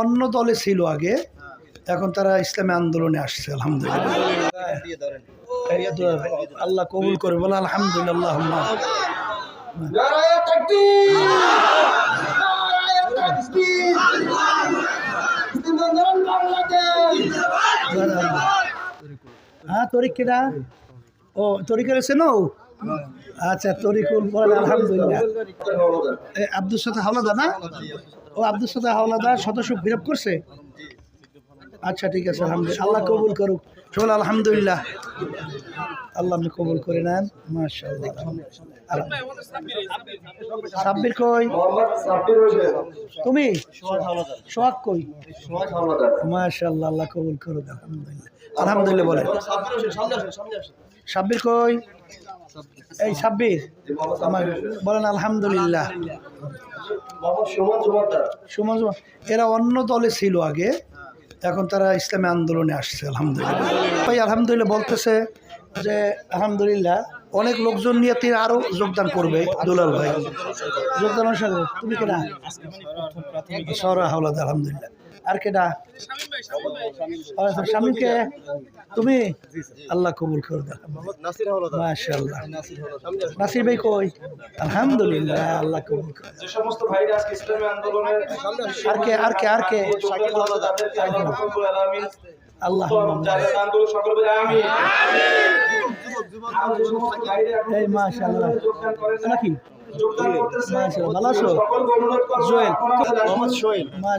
অন্য দলে ছিল আগে, এখন তারা ইসলামী আন্দোলনে আসছে, আলহামদুলিল্লাহ। আল্লাহ কবুল করে বলে আলহামদুলিল্লাহ হ্যাঁ তরিক ও তরিকের আছে নো আচ্ছা তরিকুল বলেন আলহামদুলিল্লাহ। এ, আব্দুল সাথে হাওলাদা না? ও আব্দুল সাথে হাওলাদা সদস্য বিরোধ করছে? আচ্ছা ঠিক আছে আলহামদুলিল্লাহ। আল্লাহ কবুল করুক। শোন আলহামদুলিল্লাহ। আল্লাহ আপনি কবুল করে নেন মাশাআল্লাহ। সাব্বির কই? তুমি? সোহাগ কই? হাওলাদার আল্লাহ কবুল করুক আলহামদুলিল্লাহ। আলহামদুলিল্লাহ বলে সাব্বির কই? এই সাব্বির আমার বলেন আলহামদুলিল্লাহ। সুমন এরা অন্য দলে ছিল আগে। এখন তারা ইসলামী আন্দোলনে আসছে আলহামদুলিল্লাহ। ভাই আলহামদুলিল্লাহ বলতেছে যে আলহামদুলিল্লাহ অনেক লোকজন নিয়ে তিনি আরও যোগদান করবে। দুলাল ভাই যোগদান তুমি কেনা সরা হাওলাদ আলহামদুলিল্লাহ। আর কেডা? স্বামীকে তুমি আল্লাহ কবুল করে দাও। নাসির ভাই কই? আলহামদুলিল্লাহ আল্লাহ কবুল করে আর কে আর কে আর কে? আল্লাহ এই না, নাকি ভালো আছো? মোহাম্মদ সোহেল। মা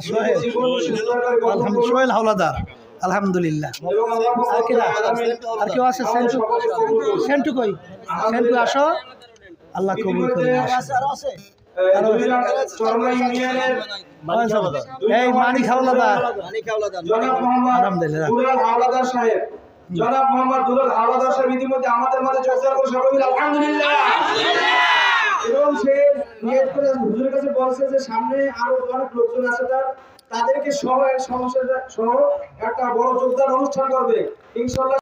আলহামদুলিল্লাহ। সোহেল হাওলাদার। আলহামদুলিল্লাহ। আল্লাহ আর কে আর কেউ আছে? সেন্টু? সেন্টু কই? সেন্টু আসো। আল্লাহ কবুল করে আরও আছে? চরমা ইউনিয়নের এই মানিক হাওলাদার। মানিক হাওলাদার। জনাব মোহাম্মদ আলহামদুলিল্লাহ। সাহেব। জনাব মোহাম্মদ দুলাল হাওলাদার সাহেব ইতিমধ্যে আমাদের মাঝে যোগদান করে সকলে। আলহামদুলিল্লাহ। এবং সে নিয়ত করে হুজুরের কাছে বলছে যে সামনে আরও অনেক লোকজন আছে তার, তাদেরকে সহ সমস্যা সহ একটা বড় যোগদান অনুষ্ঠান করবে। ইনশাল্লাহ